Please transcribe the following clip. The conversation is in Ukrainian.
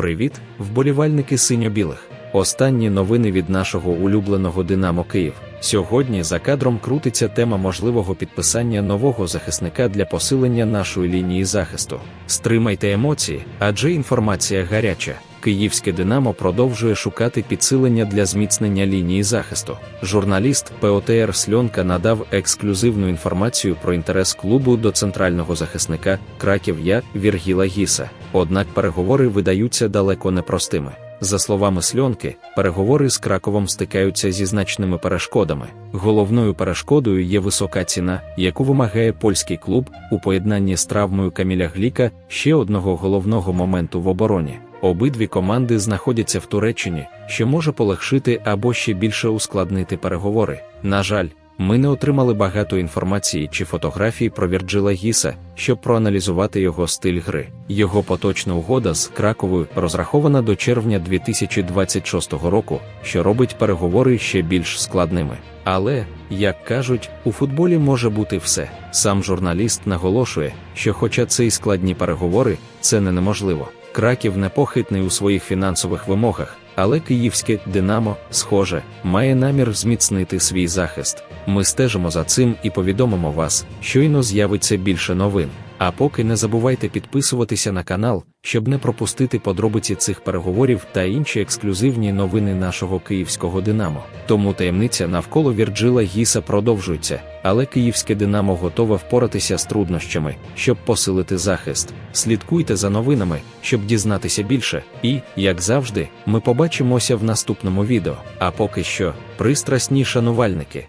Привіт, вболівальники синьо-білих. Останні новини від нашого улюбленого Динамо Київ. Сьогодні за кадром крутиться тема можливого підписання нового захисника для посилення нашої лінії захисту. Стримайте емоції, адже інформація гаряча. Київське Динамо продовжує шукати підсилення для зміцнення лінії захисту. Журналіст ПОТР Сльонка надав ексклюзивну інформацію про інтерес клубу до центрального захисника Краків'я Віргіла Гіса. Однак переговори видаються далеко непростими. За словами Сльонки, переговори з Краковом стикаються зі значними перешкодами. Головною перешкодою є висока ціна, яку вимагає польський клуб у поєднанні з травмою Каміля Гліка ще одного головного моменту в обороні. Обидві команди знаходяться в Туреччині, що може полегшити або ще більше ускладнити переговори. На жаль, ми не отримали багато інформації чи фотографій про Вірджила Гіса, щоб проаналізувати його стиль гри. Його поточна угода з Краковою розрахована до червня 2026 року, що робить переговори ще більш складними. Але, як кажуть, у футболі може бути все. Сам журналіст наголошує, що, хоча це і складні переговори, це не неможливо. Краків непохитний у своїх фінансових вимогах, але київське Динамо, схоже, має намір зміцнити свій захист. Ми стежимо за цим і повідомимо вас, щойно з'явиться більше новин. А поки не забувайте підписуватися на канал, щоб не пропустити подробиці цих переговорів та інші ексклюзивні новини нашого київського Динамо. Тому таємниця навколо Вірджила Гіса продовжується, але київське Динамо готове впоратися з труднощами, щоб посилити захист. Слідкуйте за новинами, щоб дізнатися більше. І, як завжди, ми побачимося в наступному відео. А поки що, пристрасні шанувальники.